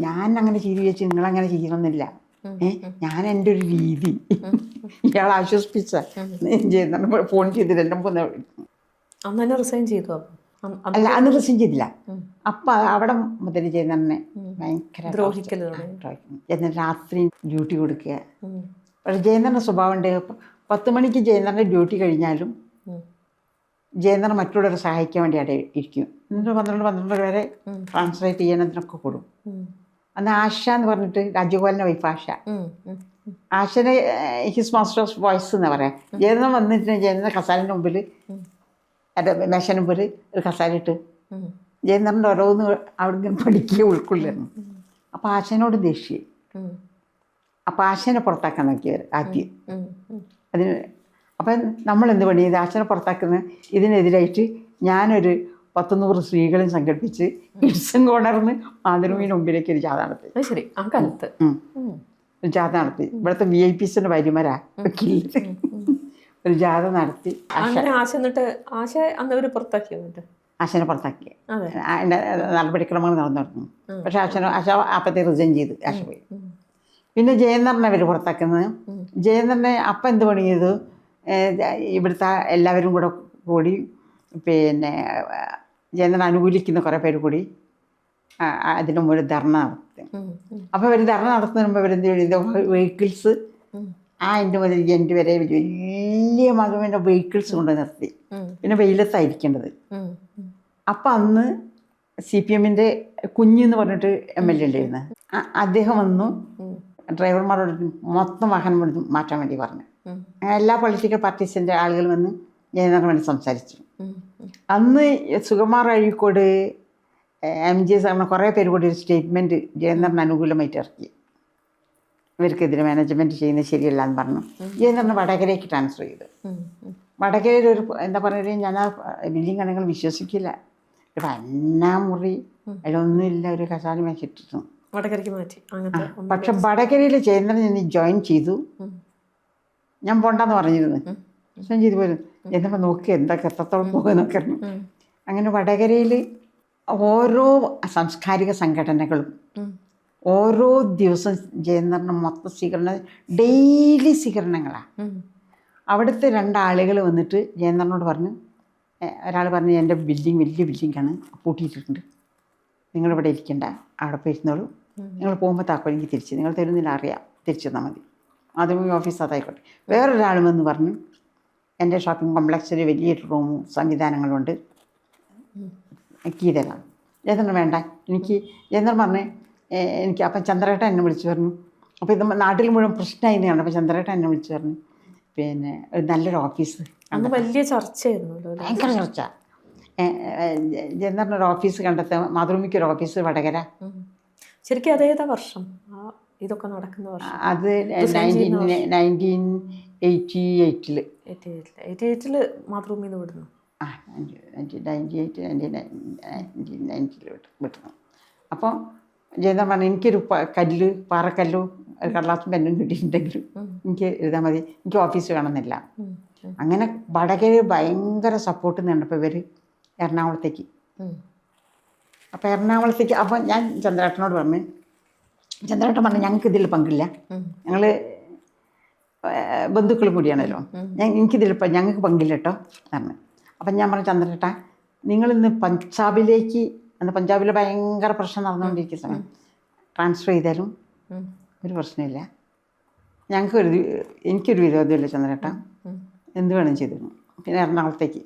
ഞാൻ അങ്ങനെ ചെയ്തു വെച്ച് നിങ്ങളങ്ങനെ ചെയ്യണമെന്നില്ല. ഞാൻ എന്റെ ഒരു രീതി. ഇയാൾ ആശ്വസിപ്പിച്ച ഫോൺ ചെയ്തിട്ട് എന്റെ അന്ന് തന്നെ റിസൈൻ ചെയ്തു അപ്പം. അന്ന് അന്ന് അല്ല അന്ന് റിസീവ് ചെയ്തില്ല. അപ്പം അവിടെ മുതൽ ചെയ്യുന്ന ഭയങ്കര. എന്നിട്ട് രാത്രി ഡ്യൂട്ടി കൊടുക്കുക. പക്ഷെ ജയന്ദ്രന്റെ സ്വഭാവം ഉണ്ട്. പത്ത് മണിക്ക് ജയന്ദ്രന്റെ ഡ്യൂട്ടി കഴിഞ്ഞാലും ജയന്ദ്രൻ മറ്റുള്ളവരെ സഹായിക്കാൻ വേണ്ടി അവിടെ ഇരിക്കും. എന്നിട്ട് പന്ത്രണ്ട് പന്ത്രണ്ട് വരെ ട്രാൻസ്ലേറ്റ് ചെയ്യണതിനൊക്കെ കൊടുക്കും. അന്ന് ആശ എന്ന് പറഞ്ഞിട്ട് രാജഗോപാലിന്റെ വൈഫ് ആശ. ആശനെ ഹിസ് മാസ്റ്റർ ഓഫ് വോയിസ് എന്ന് പറയാം. ജയന്ദ്രൻ വന്നിട്ട് ജയന്ദ്രൻ കസാലിന്റെ മുമ്പിൽ എന്റെ മേശനും പേര് ഒരു കസാലിട്ട് ഉം. ഓരോന്ന് അവിടെ നിന്ന് പഠിക്കുക ഉൾക്കൊള്ളുന്നു അപ്പം ആശനോട് ദേഷ്യം. അപ്പം ആശനെ പുറത്താക്കാൻ നോക്കിയവർ ആദ്യം. അതിന് അപ്പം നമ്മൾ എന്ത് പണി? ചെയ്ത് ആശനെ പുറത്താക്കുന്ന ഇതിനെതിരായിട്ട് ഞാനൊരു പത്ത് നൂറ് സ്ത്രീകളെയും സംഘടിപ്പിച്ച് ഇഡ്സും കോണർന്ന് മാതൃഭൂമിന് മുമ്പിലേക്ക് ഒരു ജാഥ നടത്തി. ശരി. ആ കാലത്ത് ജാഥ നടത്തി. ഇവിടുത്തെ വി ഐ പിസിന്റെ ഭാര്യമാരാ വക്കീൽ. ഒരു ജാഥ നടത്തി ആശ അങ്ങനെ ആശ എന്നിട്ട് ആശ അന്ന് അവർ പുറത്താക്കി എന്നിട്ട്? ആശനെ പുറത്താക്കി. അതിന്റെ അതിന്റെ നടപടിക്രമങ്ങൾ നടന്നു തുടങ്ങി. പക്ഷെ ആശന ആശ അപ്പത്തെ റിസൈൻ ചെയ്ത് ആശ പോയി. പിന്നെ ജയന്തറിനെ അവർ പുറത്താക്കുന്നത്. ജയന്തറിനെ അപ്പം എന്ത് പണി ചെയ്തു ഇവിടുത്തെ എല്ലാവരും കൂടെ കൂടി പിന്നെ ജയന്ദ്രൻ അനുകൂലിക്കുന്ന കുറേ പേര് കൂടി അതിന് മുമ്പ് ഒരു ധർണ നടത്തി. അപ്പോൾ അവർ ധർണ നടത്തുന്നതിന് മുമ്പ് അവരെന്ത് വെഹിക്കിൾസ് ആ എന്റെ മുതൽ ജെന്റ് എന്റെ വരെ വലിയ മകവിന്റെ വെഹിക്കിൾസ് കൊണ്ട് നിർത്തി. പിന്നെ വെയിലത്തായിരിക്കേണ്ടത്. അപ്പം അന്ന് സി പി എമ്മിന്റെ കുഞ്ഞെന്ന് പറഞ്ഞിട്ട് എം എൽ എ ഉണ്ടായിരുന്നു. അദ്ദേഹം വന്നു. ഡ്രൈവർമാരോട് മൊത്തം വാഹനം മാറ്റാൻ വേണ്ടി പറഞ്ഞു. അങ്ങനെ എല്ലാ പൊളിറ്റിക്കൽ പാർട്ടീസിന്റെ ആളുകൾ വന്ന് ജനങ്ങൾക്ക് വേണ്ടി സംസാരിച്ചു. അന്ന് Sukumar Azhikode M G S അങ്ങനെ കുറേ പേര് കൂടി ഒരു സ്റ്റേറ്റ്മെന്റ് ജയന്തറിന് അനുകൂലമായിട്ട് ഇറക്കി. ഇവർക്കെതിരെ മാനേജ്മെന്റ് ചെയ്യുന്നത് ശരിയല്ല എന്ന് പറഞ്ഞു ജയന്തറിന് വടകരയ്ക്ക് ട്രാൻസ്ഫർ ചെയ്തു. വടകരയിൽ ഒരു എന്താ പറയുക ഞാൻ ആ ബില്ലിംഗ് കണങ്ങൾ വിശ്വസിക്കില്ല. ഒരു വന്നാമുറി അതിലൊന്നുമില്ല ഒരു കസാല മേച്ചിട്ടിരുന്നു വടകരയ്ക്ക് മാറ്റി. പക്ഷെ വടകരയിൽ ജയന്തൻ ഞാൻ ജോയിൻ ചെയ്തു. ഞാൻ പോണ്ടെന്ന് പറഞ്ഞിരുന്നു. ഞാൻ ചെയ്തു പോലും എന്നപ്പോൾ നോക്കി എന്തൊക്കെ എത്രത്തോളം ഉം, അങ്ങനെ വടകരയിൽ ഓരോ സാംസ്കാരിക സംഘടനകളും ഓരോ ദിവസം ജയന്തറിന് മൊത്തം സ്വീകരണം ഡെയിലി സ്വീകരണങ്ങളാണ് അവിടുത്തെ രണ്ടാളുകൾ വന്നിട്ട് ജയന്തറിനോട് പറഞ്ഞു ഒരാൾ പറഞ്ഞു എന്റെ ബിൽഡിംഗ് വലിയ ബിൽഡിങ്ങാണ് പൂട്ടിയിട്ടുണ്ട് നിങ്ങളിവിടെ ഇരിക്കണ്ട അവിടെ പോയി ഇരുന്നോളൂ. നിങ്ങൾ പോകുമ്പോൾ താക്കോൽ എനിക്ക് തിരിച്ച് നിങ്ങൾ തരുന്നില്ല അറിയാം തിരിച്ചു തന്നാൽ മതി. ആദ്യമേ ഓഫീസ് അതായിക്കോട്ടെ. വേറൊരാൾ വന്ന് പറഞ്ഞു എന്റെ ഷോപ്പിംഗ് കോംപ്ലക്സിൽ വലിയ റൂമും സംവിധാനങ്ങളുണ്ട്. കീ തരാം. ജയന്തറിന് വേണ്ട എനിക്ക് ജയന്ദ്രൻ പറഞ്ഞേ "ഏ, എനിക്ക് അപ്പം ചന്ദ്രേട്ടൻ എന്നെ വിളിച്ചു പറഞ്ഞു. അപ്പോൾ ഇത് നാട്ടിൽ മുഴുവൻ പ്രശ്നമായി തന്നെയാണ് അപ്പം അപ്പോൾ ചന്ദ്രേട്ടൻ എന്നെ വിളിച്ചു പറഞ്ഞു. പിന്നെ ഒരു നല്ലൊരു ഓഫീസ് അന്ന് വലിയ ചർച്ചയായിരുന്നു? ഭയങ്കര ചർച്ച. ജയന്തറിന് ഒരു ഓഫീസ് കണ്ടെത്തുക മാതൃഭൂമിക്ക് ഒരു ഓഫീസ് വടകര. ശരിക്കും അതേതാ വർഷം? ഇതൊക്കെ നടക്കുന്ന വർഷം. അത് നയന്റീൻ നയന്റീൻ എയ്റ്റി എയ്റ്റിൽ എയ്റ്റി എയ്റ്റിൽ. എയ്റ്റി മാതൃഭൂമിയിൽ നിന്ന് വിടുന്നു. ആ ninety ninety eight nineteen nineteen നയന്റിയിൽ വിട്ടു വിട്ടു. അപ്പോൾ ജയന്തൻ പറഞ്ഞു എനിക്കൊരു കല്ല് പാറക്കല്ലോ ഒരു കടലാസും പെന്നും കിട്ടിയിട്ടുണ്ടെങ്കിലും എനിക്ക് എഴുതാൻ മതി. എനിക്ക് ഓഫീസ് വേണമെന്നില്ല. അങ്ങനെ വടകര ഭയങ്കര സപ്പോർട്ട് നേടപ്പോൾ ഇവർ എറണാകുളത്തേക്ക്. അപ്പം അപ്പോൾ എറണാകുളത്തേക്ക് അപ്പോൾ ഞാൻ ചന്ദ്രേട്ടനോട് പറഞ്ഞു. ചന്ദ്രേട്ടൻ പറഞ്ഞു ഞങ്ങൾക്ക് ഇതിൽ പങ്കില്ല. ഞങ്ങൾ ബന്ധുക്കളും കൂടിയാണല്ലോ. ഞാൻ എനിക്കിതിൽ ഞങ്ങൾക്ക് പങ്കില്ല കേട്ടോ പറഞ്ഞു. അപ്പം ഞാൻ പറഞ്ഞു ചന്ദ്രേട്ട നിങ്ങളിന്ന് പഞ്ചാബിലേക്ക് അന്ന് പഞ്ചാബിൽ ഭയങ്കര പ്രശ്നം നടന്നുകൊണ്ടിരിക്കുന്ന സമയം ട്രാൻസ്ഫർ ചെയ്താലും ഒരു പ്രശ്നമില്ല. ഞങ്ങൾക്ക് ഒരു എനിക്കൊരു വിരോധമില്ല ചന്ദ്രേട്ട. എന്ത് വേണം ചെയ്തിരുന്നു പിന്നെ എറണാകുളത്തേക്ക്.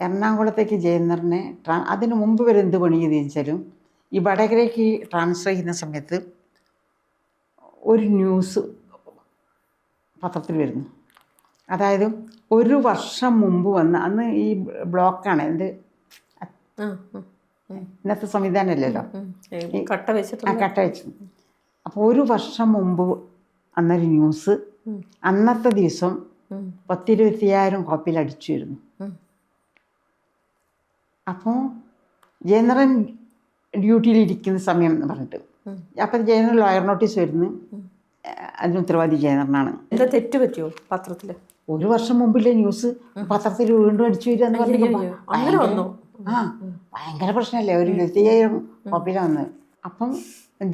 എറണാകുളത്തേക്ക് ജയന്തറിനെ ട്രാ അതിന് മുമ്പ് വരെ എന്ത് പണി ചെയ്തെന്ന് വെച്ചാലും ഈ വടകരയ്ക്ക് ട്രാൻസ്ഫർ ചെയ്യുന്ന സമയത്ത് ഒരു ന്യൂസ് പത്രത്തിൽ വരുന്നു. അതായത് ഒരു വർഷം മുമ്പ് വന്ന് അന്ന് ഈ ബ്ലോക്കാണ് എന്റെ ഇന്നത്തെ സംവിധാനമല്ലല്ലോ. കട്ട ആ കട്ട വെച്ചു. അപ്പോൾ ഒരു വർഷം മുമ്പ് അന്നൊരു ന്യൂസ്. അന്നത്തെ ദിവസം പത്തിരുപത്തിയായിരം കോപ്പിയിൽ അടിച്ചു വരുന്നു ഉം, അപ്പോൾ ജനറൽ ഡ്യൂട്ടിയിലിരിക്കുന്ന സമയം എന്ന് പറഞ്ഞിട്ട്. അപ്പം ജനറൽ ലോയർ നോട്ടീസ് വരുന്നു. അതിന് ഉത്തരവാദി ജനറലാണ്. എന്താ തെറ്റ് പറ്റിയോ പത്രത്തിൽ ഒരു വർഷം മുമ്പിലെ ന്യൂസ് പത്രത്തിൽ വീണ്ടും അടിച്ചു വരിക എന്ന് വന്നു? ആ. ഭയങ്കര പ്രശ്നമല്ലേ? ഒരു ഇരുപത്തിയ്യായിരം കോപ്പിയിലാണ് വന്ന് അപ്പം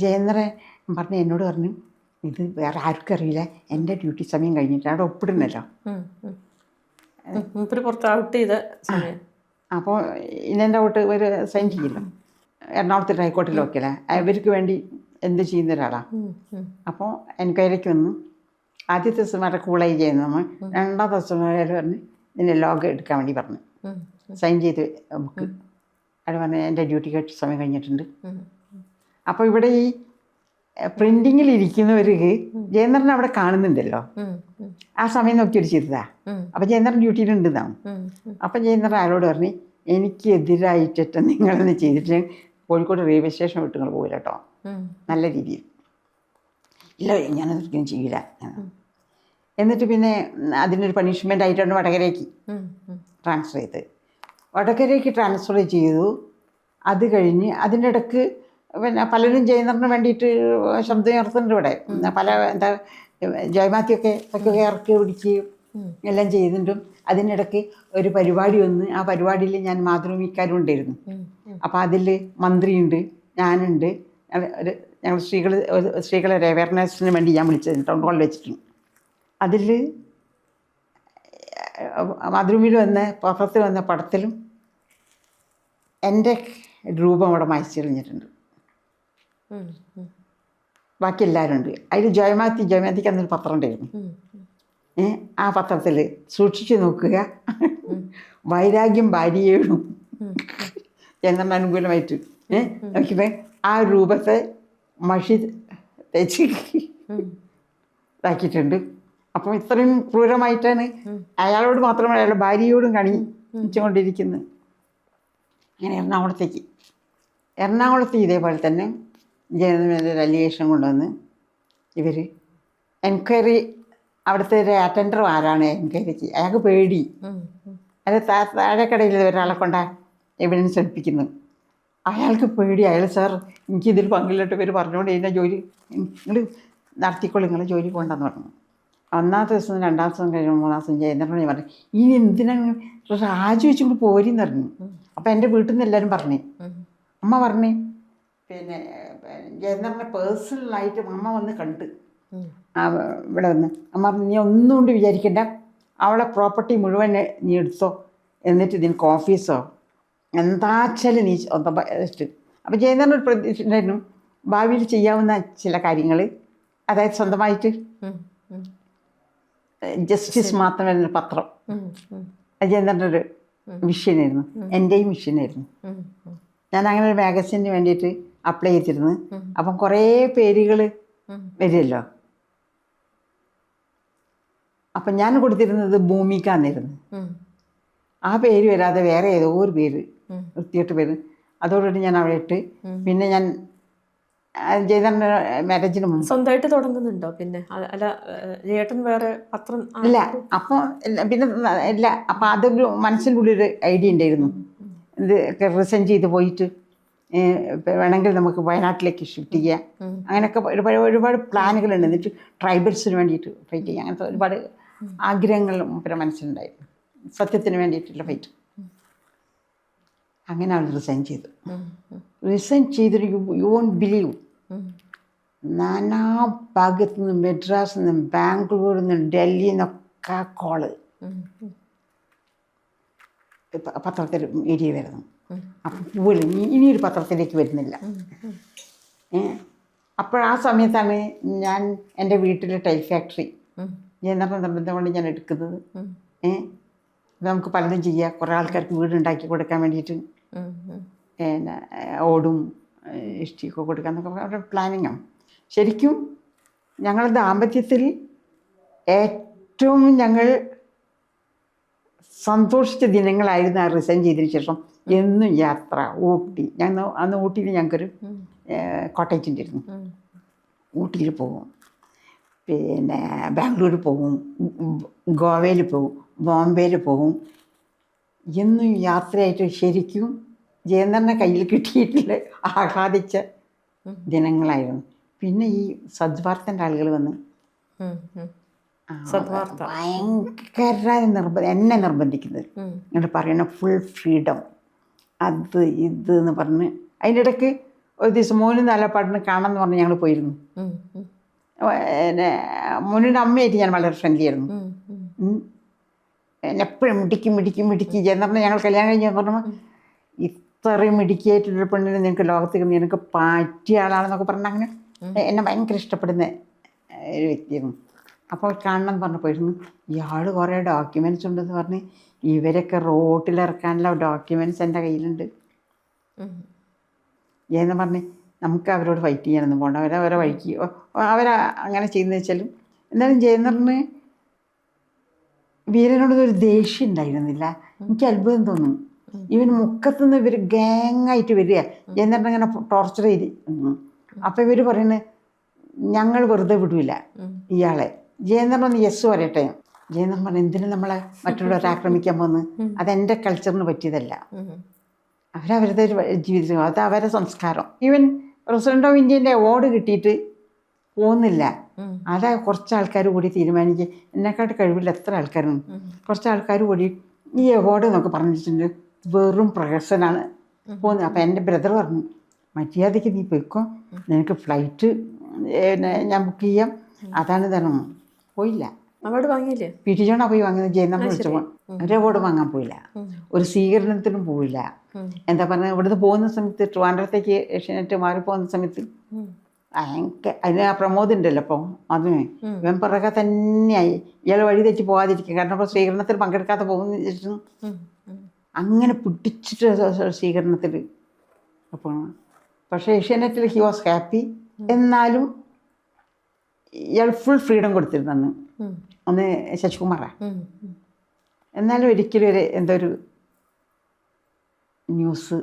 ജയേന്ദ്രൻ പറഞ്ഞു എന്നോട് പറഞ്ഞു ഇത് വേറെ ആർക്കും അറിയില്ല. എന്റെ ഡ്യൂട്ടി സമയം കഴിഞ്ഞിട്ട് അവിടെ ഒപ്പിടുന്നല്ലോ. പുറത്ത് ഔട്ട് ചെയ്ത അപ്പോൾ ഇന്നെന്റെ ഔട്ട് ഒരു സൈൻ ചെയ്യില്ല? എറണാകുളത്ത് ഹൈക്കോർട്ടിൽ വയ്ക്കില്ല ഇവർക്ക് വേണ്ടി എന്ത് ചെയ്യുന്ന ഒരാളാണ് അപ്പോൾ എൻക്വയറിക്ക് വന്നു. ആദ്യത്തെ ദിവസം വരെ കൂളായി ചെയ്യുന്നു നമ്മൾ രണ്ടാം ദിവസം അയാൾ പറഞ്ഞ് ഇതിന്റെ ലോഗ് എടുക്കാൻ വേണ്ടി പറഞ്ഞു. സൈൻ ചെയ്ത് ബുക്ക് അയാൾ പറഞ്ഞു എന്റെ ഡ്യൂട്ടി കഴിച്ച സമയം കഴിഞ്ഞിട്ടുണ്ട്. അപ്പോൾ ഇവിടെ ഈ പ്രിന്റിങ്ങിൽ ഇരിക്കുന്നവർക്ക് ജയന്ദ്രൻ അവിടെ കാണുന്നുണ്ടല്ലോ. ആ സമയം നോക്കി ഒരു ചെയ്തതാ അപ്പം ജയേന്ദ്രൻ ഉം. അപ്പം ജയന്ദ്രൻ ആരോട് പറഞ്ഞു എനിക്ക് നിങ്ങളൊന്ന് ചെയ്തിട്ട് കോഴിക്കോട് റെയിൽവേ സ്റ്റേഷൻ വിട്ട് നിങ്ങൾ പോകില്ല കേട്ടോ. നല്ല രീതിയിൽ. ഇല്ല ഞാനതൊരിക്കലും ചെയ്യില്ല. എന്നിട്ട് പിന്നെ അതിനൊരു പണിഷ്മെന്റ് ആയിട്ടാണ് വടകരയ്ക്ക്. ട്രാൻസ്ഫർ ചെയ്ത് വടകരയ്ക്ക് ട്രാൻസ്ഫർ ചെയ്തു. അത് കഴിഞ്ഞ് അതിന്റെ ഇടയ്ക്ക് പിന്നെ പലരും ജയനറിന് വേണ്ടിയിട്ട് ശബ്ദം ഉയർത്തുന്നുണ്ട് ഇവിടെ. പല എന്താ ജയമാത്തിയൊക്കെ ഒക്കെ ഇറക്കി പിടിക്കുകയും എല്ലാം ചെയ്തിട്ടും അതിനിടയ്ക്ക് ഒരു പരിപാടി വന്ന് ആ പരിപാടിയിൽ ഞാൻ മാതൃഭൂമിക്കാരും ഉണ്ടായിരുന്നു. അപ്പോൾ അതിൽ മന്ത്രിയുണ്ട് ഞാനുണ്ട്. ഒരു ഞങ്ങൾ സ്ത്രീകൾ സ്ത്രീകളെ ഒരു അവയർനെസ്സിന് വേണ്ടി ഞാൻ വിളിച്ചത് ടൗൺ ഹാളിൽ വെച്ചിട്ടുണ്ട് അതിൽ മാതൃഭൂമിയിൽ വന്ന പത്രത്തിൽ വന്ന പടത്തിലും എന്റെ രൂപം അവിടെ മായ്ച്ചു കളഞ്ഞിട്ടുണ്ട് ഉം, ഉം, ബാക്കി എല്ലാവരും ഉണ്ട്. അതിൽ ജയമാതി ജയമാത്തിക്ക് അന്നൊരു പത്രം ഉണ്ടായിരുന്നു. ആ പത്രത്തിൽ സൂക്ഷിച്ചു നോക്കുക. വൈരാഗ്യം ഭാര്യയോടും എന്നുള്ള അനുകൂലമായിട്ട് നോക്കിയപ്പോൾ ആ രൂപത്തെ മഷി തേച്ച് ഇതാക്കിയിട്ടുണ്ട്. അപ്പം ഇത്രയും ക്രൂരമായിട്ടാണ് അയാളോട് മാത്രമല്ല അയാളുടെ ഭാര്യയോടും കാണിച്ചുകൊണ്ടിരിക്കുന്നത് അങ്ങനെ എറണാകുളത്തേക്ക്. എറണാകുളത്ത് ഇതേപോലെ തന്നെ ജനമേലെ അലിഗേഷൻ കൊണ്ടുവന്ന് ഇവർ എൻക്വയറി അവിടുത്തെ ഒരു അറ്റൻഡർ ആരാണ് എൻക്വയറിക്ക്? അയാൾക്ക് പേടി. അയാൾ താഴെക്കടയിൽ ഒരാളെ കൊണ്ടാ എവിഡൻസ് എടുപ്പിക്കുന്നത് അയാൾക്ക് പേടി. അയാൾ സാർ എനിക്ക് ഇതിൽ പങ്കിലിട്ട് പേര് പറഞ്ഞുകൊണ്ട് ഇതിന്റെ ജോലി നിങ്ങൾ നടത്തിക്കോളൂ നിങ്ങൾ ജോലി പോകണ്ടെന്ന് പറഞ്ഞു. ഒന്നാമത്തെ ദിവസം രണ്ടാം ദിവസം കഴിഞ്ഞു മൂന്നാം ദിവസം ജയന്ദ്രനെ പറഞ്ഞു ഇനി എന്തിനാണ് രാജി വെച്ചുകൊണ്ട് പോരിന്ന് പറഞ്ഞു. അപ്പം എന്റെ വീട്ടിൽ നിന്ന് എല്ലാവരും പറഞ്ഞു. അമ്മ പറഞ്ഞേ. പിന്നെ ജയന്ദ്രനെ പേഴ്സണലായിട്ട് അമ്മ വന്ന് കണ്ട്. ആ ഇവിടെ വന്ന്. അമ്മ പറഞ്ഞു നീ ഒന്നും കൊണ്ട് വിചാരിക്കണ്ട. അവളെ പ്രോപ്പർട്ടി മുഴുവൻ നീ എടുത്തോ. എന്നിട്ട് നിനക്ക് ഓഫീസോ എന്താച്ചാൽ നീ സ്വന്തം അപ്പം അപ്പോൾ ജയന്ദ്രൻ ഒരു പ്രതീക്ഷ ഉണ്ടായിരുന്നു ഭാവിയിൽ ചെയ്യാവുന്ന ചില കാര്യങ്ങൾ അതായത് സ്വന്തമായിട്ട്. ജസ്റ്റിസ് മാത്രമല്ല പത്രം. അജേന്ദ്രന്റെ ഒരു മിഷ്യനായിരുന്നു എന്റെയും മിഷ്യനായിരുന്നു. ഞാൻ അങ്ങനെ ഒരു മാഗസിന് വേണ്ടിയിട്ട് അപ്ലൈ ചെയ്തിരുന്നു. അപ്പം കുറേ പേരുകൾ. വരുമല്ലോ അപ്പം ഞാൻ കൊടുത്തിരുന്നത് ഭൂമിക എന്നായിരുന്നു. ആ പേര് വരാതെ വേറെ ഏതോ ഒരു പേര്. വൃത്തിയായിട്ട് പേര്. അതോടുകൂടി ഞാൻ അവിടെ ഇട്ട് പിന്നെ ഞാൻ ജയതന്റെ മാരേജിന് മുമ്പ്. സ്വന്തമായിട്ട് തുടങ്ങുന്നുണ്ടോ പിന്നെ? അല്ല ജേട്ടൻ വേറെ പത്രം ഇല്ല അപ്പോൾ പിന്നെ ഇല്ല അപ്പം അതൊരു മനസ്സിന്റെ ഉള്ളിൽ ഒരു ഐഡിയ ഉണ്ടായിരുന്നു. ഇത് റിസൈൻ ചെയ്ത് പോയിട്ട് വേണമെങ്കിൽ നമുക്ക് വയനാട്ടിലേക്ക് ഷിഫ്റ്റ് ചെയ്യാം. അങ്ങനെയൊക്കെ ഒരുപാട് ഒരുപാട് പ്ലാനുകളുണ്ട്. എന്നിട്ട് ട്രൈബൽസിന് വേണ്ടിയിട്ട് ഫൈറ്റ് ചെയ്യാം. അങ്ങനത്തെ ഒരുപാട് ആഗ്രഹങ്ങളും പിന്നെ മനസ്സിലുണ്ടായിരുന്നു. സത്യത്തിന് വേണ്ടിയിട്ടുള്ള ഫൈറ്റ് അങ്ങനെ അവൾ റിസൈൻ ചെയ്തു. റിസൈൻ ചെയ്തിട്ട് യു യു വോണ്ട് ബിലീവ് നാനാ ഭാഗത്തു നിന്നും മെഡ്രാസിൽ നിന്നും ബാംഗ്ലൂരിൽ നിന്നും ഡൽഹിയിൽ നിന്നൊക്കെ കോൾ പത്രത്തിൽ മീഡിയ വരുന്നു. അപ്പോൾ അപ്പം പോലും ഇനി ഇനിയൊരു പത്രത്തിലേക്ക് വരുന്നില്ല. അപ്പോൾ ആ സമയത്താണ് ഞാൻ എന്റെ വീട്ടിലെ ടൈൽ ഫാക്ടറി ജയനർമ്മ നിർബന്ധം കൊണ്ട് ഞാൻ എടുക്കുന്നത്. നമുക്ക് പലതും ചെയ്യാം. കുറേ ആൾക്കാർക്ക് വീട് ഉണ്ടാക്കി കൊടുക്കാൻ വേണ്ടിയിട്ട്. പിന്നെ ഓടും ഇഷ്ടിയൊക്കെ കൊടുക്കുക എന്നൊക്കെ അവരുടെ പ്ലാനിങ്ങാണ് ശരിക്കും ഞങ്ങൾ ദാമ്പത്യത്തിൽ ഏറ്റവും ഞങ്ങൾ സന്തോഷിച്ച ദിനങ്ങളായിരുന്നു ആ റിസൈൻ ചെയ്തതിന് ശേഷം എന്നും യാത്ര ഊട്ടി. ഞങ്ങൾ അന്ന് ഊട്ടിയിൽ ഞങ്ങൾക്കൊരു കോട്ടേജ് ഉണ്ടായിരുന്നു. ഊട്ടിയിൽ പോകും. പിന്നെ ബാംഗ്ലൂർ പോകും ഗോവയിൽ പോകും ബോംബെയിൽ പോകും എന്നും യാത്രയായിട്ട് ശരിക്കും ജയന്തറിനെ കയ്യിൽ കിട്ടിയിട്ടുള്ള ആഹ്ലാദിച്ച ദിനങ്ങളായിരുന്നു. പിന്നെ ഈ സദ്വാർത്തന്റെ ആളുകൾ വന്ന്. ഭയങ്കര നിർബന്ധം എന്നെ നിർബന്ധിക്കുന്നത്. എന്നിട്ട് പറയണ ഫുൾ ഫ്രീഡം അത് ഇത് എന്ന് പറഞ്ഞ് അതിന്റെ ഇടയ്ക്ക് ഒരു ദിവസം മോനും നല്ല പാട്ടിന് കാണാമെന്ന് പറഞ്ഞ് ഞങ്ങൾ പോയിരുന്നു. പിന്നെ മോനിന്റെ അമ്മയായിട്ട് ഞാൻ വളരെ ഫ്രണ്ട്ലി ആയിരുന്നു. എന്നെ എപ്പോഴും മിടിക്കും മിടിക്കും മിടിക്കും ചെന്നപ്പോൾ ഞങ്ങൾ കല്യാണം കഴിഞ്ഞ് പറഞ്ഞു ഇത്രയും മിടിക്കായിട്ടുള്ള പെണ്ണിനെ നിനക്ക് ലോകത്തേക്ക് നിനക്ക് പറ്റിയ ആളാണെന്നൊക്കെ പറഞ്ഞാൽ അങ്ങനെ എന്നെ ഭയങ്കര ഇഷ്ടപ്പെടുന്ന ഒരു വ്യക്തിയായിരുന്നു. അപ്പോൾ കാണണം എന്ന് പറഞ്ഞു പോയിരുന്നു ഇയാൾ കുറേ ഡോക്യുമെന്റ്സ് ഉണ്ടെന്ന് പറഞ്ഞ് ഇവരൊക്കെ റോട്ടിലിറക്കാനുള്ള ഡോക്യുമെന്റ്സ് എന്റെ കയ്യിലുണ്ട്. ഏതെന്ന് എന്ന് പറഞ്ഞ് നമുക്ക് അവരോട് ഫൈറ്റ് ചെയ്യാനൊന്നും പോകണ്ട അവരെ അവരെ വഴിക്ക് അവർ അങ്ങനെ ചെയ്യുന്നത് വെച്ചാലും എന്നാലും ജയന്തറിന് വീരനോട് ഒരു ദേഷ്യം ഉണ്ടായിരുന്നില്ല എനിക്ക് അത്ഭുതം തോന്നും ഇവൻ മുക്കത്തുനിന്ന് ഇവർ ഗാങ്ങായിട്ട് വരിക. എന്നിട്ട് ഇങ്ങനെ ടോർച്ചർ ചെയ്ത് അപ്പോൾ ഇവർ പറയുന്നത് ഞങ്ങൾ വെറുതെ വിടില്ല ഇയാളെ. ജയന്തറിന് ഒന്ന് യെസ് പറയട്ടെ. ജയന്തരൻ പറഞ്ഞു എന്തിനു നമ്മളെ മറ്റുള്ളവരെ ആക്രമിക്കാൻ പോകുന്നു അതെന്റെ കൾച്ചറിന് പറ്റിയതല്ല. അവരവരുടെ ജീവിതം അത് അവരുടെ സംസ്കാരം. ഈവൻ പ്രസിഡന്റ് ഓഫ് ഇന്ത്യന്റെ അവാർഡ് കിട്ടിയിട്ട് പോകുന്നില്ല. അതാ കുറച്ച് ആൾക്കാർ കൂടി തീരുമാനിക്കുക എന്നെക്കാട്ട് കഴിവില്ല എത്ര ആൾക്കാരുണ്ട്? കുറച്ച് ആൾക്കാർ കൂടി ഈ അവാർഡ് എന്നൊക്കെ പറഞ്ഞിട്ടുണ്ട്. വെറും പ്രഹസനാണ്. പോകുന്നത് അപ്പം എന്റെ ബ്രദർ പറഞ്ഞു മര്യാദയ്ക്ക് നീ പോയിക്കോ. നിനക്ക് ഫ്ലൈറ്റ് ഞാൻ ബുക്ക് ചെയ്യാം. അതാണ് തരണം പോയില്ല. അവാർഡ് വാങ്ങിയില്ലേ? ടി ജോണാ പോയി വാങ്ങുന്നത്. ജയന്നം വിളിച്ചപ്പോൾ ഒരു അവാർഡ് വാങ്ങാൻ പോയില്ല. ഒരു സ്വീകരണത്തിനും പോയില്ല. എന്താ പറഞ്ഞാൽ ഇവിടുന്ന് പോകുന്ന സമയത്ത് ട്രിവാൻഡ്രത്തേക്ക് ഏഷ്യാനെറ്റ് മാറിപ്പോകുന്ന സമയത്ത് ഉം. ഭയങ്കര അതിന് ആ പ്രമോദ് ഉണ്ടല്ലോ അപ്പോൾ അതിന് ഇവൻ പിറകെ തന്നെയായി. ഇയാൾ വഴി തെറ്റി പോകാതിരിക്കും. കാരണം ഇപ്പോൾ സ്വീകരണത്തിൽ പങ്കെടുക്കാതെ പോകുന്ന. അങ്ങനെ പിടിച്ചിട്ട് സ്വീകരണത്തിൽ അപ്പോൾ പക്ഷേ ഏഷ്യാനെറ്റിൽ ഹി വാസ് ഹാപ്പി എന്നാലും ഇയാൾ ഫുൾ ഫ്രീഡം കൊടുത്തിരുന്നു. ഒന്ന്. ഉം. എന്നാലും ഒരിക്കലും ഒരു എന്തോ ഒരു ന്യൂസ്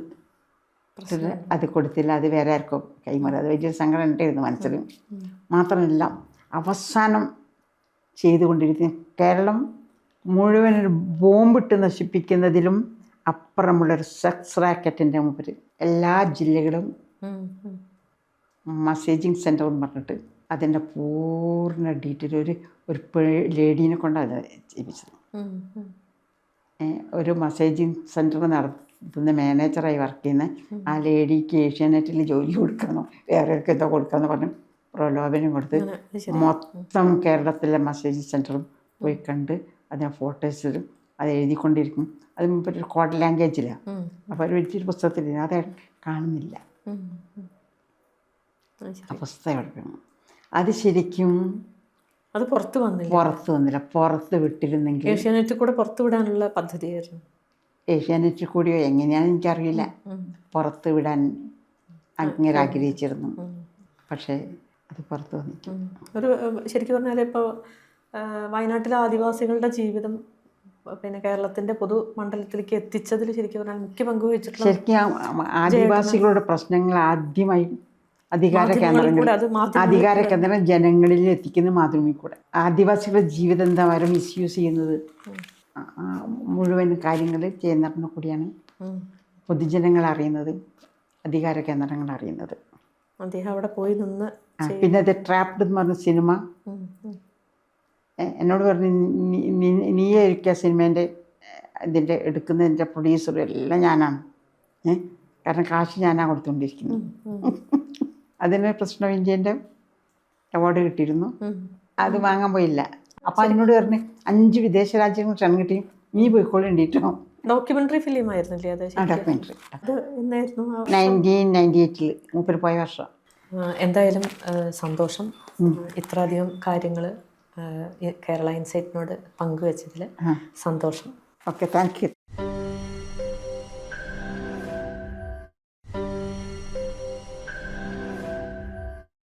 അത് കൊടുത്തില്ല അത് വേറെ ആർക്കും കൈമാറി. അത് വലിയൊരു സങ്കടം ഉണ്ടായിരുന്നു മനസ്സിൽ. മാത്രമല്ല അവസാനം ചെയ്തുകൊണ്ടിരിക്കുന്ന കേരളം മുഴുവൻ ഒരു ബോംബിട്ട് നശിപ്പിക്കുന്നതിലും അപ്പുറമുള്ളൊരു സെക്സ് റാക്കറ്റിന്റെ മുമ്പിൽ എല്ലാ ജില്ലകളും. മസേജിങ് സെന്റർ എന്ന് പറഞ്ഞിട്ട് അതിന്റെ പൂർണ ഡീറ്റെയിൽ ഒരു ഒരു ലേഡീനെ കൊണ്ടാണ് അത് ചെയ്യിപ്പിച്ചത്. ഒരു മസേജിങ് സെന്റർ നടത്തുന്ന മാനേജറായി വർക്ക് ചെയ്യുന്ന ആ ലേഡിക്ക് ഏഷ്യാനെറ്റിൽ ജോലി കൊടുക്കാനോ വേറെ എന്തോ കൊടുക്കാന്ന് പറഞ്ഞു പ്രലോഭനം കൊടുത്ത്. മൊത്തം കേരളത്തിലെ മസേജ് സെന്ററും പോയി കണ്ട് അതിന് ഫോട്ടോസിലും അത് എഴുതിക്കൊണ്ടിരിക്കും. അത് മുമ്പ് ഒരു കോഡ് ലാംഗ്വേജിലാണ്. അപ്പോൾ ഒരു വലിയൊരു പുസ്തകത്തിൽ അത് കാണുന്നില്ല. ആ പുസ്തകം എടുക്കണം അത് ശരിക്കും അത് പുറത്ത് വന്നില്ല. പുറത്ത് വന്നില്ല. പുറത്ത് വിട്ടിരുന്നെങ്കിൽ ഏഷ്യാനെറ്റിൽ കൂടെ പുറത്ത് വിടാനുള്ള പദ്ധതിയായിരുന്നു. ഏഷ്യാനെറ്റിൽ കൂടിയോ എങ്ങനെയാണെന്ന് എനിക്കറിയില്ല. പുറത്ത് വിടാൻ അങ്ങനെ ആഗ്രഹിച്ചിരുന്നു. പക്ഷേ അത് പുറത്ത് വന്നിട്ടുണ്ട് ഒരു ശരിക്കും പറഞ്ഞാൽ ഇപ്പോൾ വയനാട്ടിലെ ആദിവാസികളുടെ ജീവിതം പിന്നെ കേരളത്തിന്റെ പൊതു മണ്ഡലത്തിലേക്ക് എത്തിച്ചതിൽ ശരിക്കും പറഞ്ഞാൽ മുഖ്യ പങ്ക് വഹിച്ചിട്ടുള്ള ശരിക്കും ആദിവാസികളുടെ പ്രശ്നങ്ങൾ ആദ്യമായി അധികാര കേന്ദ്രങ്ങൾ അധികാര കേന്ദ്രം ജനങ്ങളിൽ എത്തിക്കുന്ന മാതൃഭൂമി കൂടെ. ആദിവാസികളുടെ ജീവിതം എന്താ? മിസ്യൂസ് ചെയ്യുന്നത്. മുഴുവൻ കാര്യങ്ങൾ ചെയ്യുന്നതിനെ കൂടിയാണ്. പൊതുജനങ്ങൾ അറിയുന്നത് അധികാര കേന്ദ്രങ്ങൾ അറിയുന്നത്. അദ്ദേഹം അവിടെ പോയി നിന്ന് പിന്നെ അത് ട്രാപ്ഡ് എന്ന് പറഞ്ഞ സിനിമ. എന്നോട് പറഞ്ഞു നീയെ ഒരിക്കൽ സിനിമേന്റെ ഇതിന്റെ എടുക്കുന്നതിന്റെ പ്രൊഡ്യൂസറും എല്ലാം ഞാനാണ്. കാരണം കാശ് ഞാനാണ് കൊടുത്തുകൊണ്ടിരിക്കുന്നത് അതിന് പ്രശ്നം ഇന്ത്യന്റെ അവാർഡ് കിട്ടിയിരുന്നു. അത് വാങ്ങാൻ പോയില്ല. അപ്പം അതിനോട് പറഞ്ഞ് അഞ്ച് വിദേശ രാജ്യങ്ങൾ ക്ഷണം കിട്ടി. നീ പോയിക്കൊള്ളേണ്ടിട്ടോ ഡോക്യുമെന്ററി ഫിലിം ആയിരുന്നില്ലേ അത് ആ ശരിക്കും? അത് എന്നായിരുന്നു ആ നയന്റീൻ നയന്റി എയ്റ്റിൽ മൂപ്പര് പോയ വർഷം. എന്തായാലും സന്തോഷം. ഇത്രയധികം കാര്യങ്ങൾ കേരള ഇൻസൈറ്റിനോട് പങ്കുവച്ചതിൽ സന്തോഷം. Okay thank you